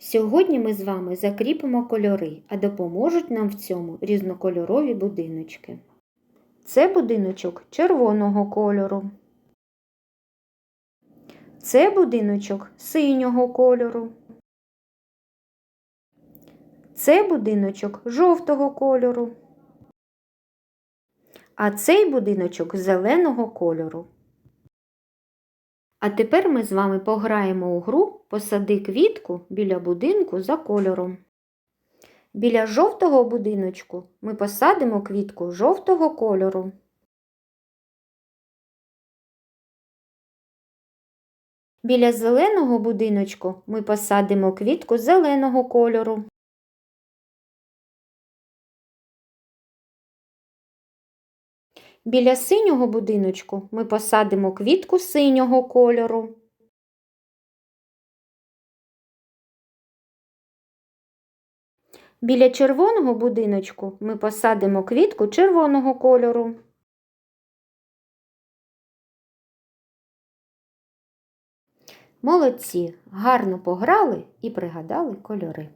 Сьогодні ми з вами закріпимо кольори, а допоможуть нам в цьому різнокольорові будиночки. Це будиночок червоного кольору. Це будиночок синього кольору. Це будиночок жовтого кольору. А цей будиночок зеленого кольору. А тепер ми з вами пограємо у гру Посади квітку біля будинку за кольором. Біля жовтого будиночку ми посадимо квітку жовтого кольору. Біля зеленого будиночку ми посадимо квітку зеленого кольору. Біля синього будиночку ми посадимо квітку синього кольору. Біля червоного будиночку ми посадимо квітку червоного кольору. Молодці, гарно пограли і пригадали кольори.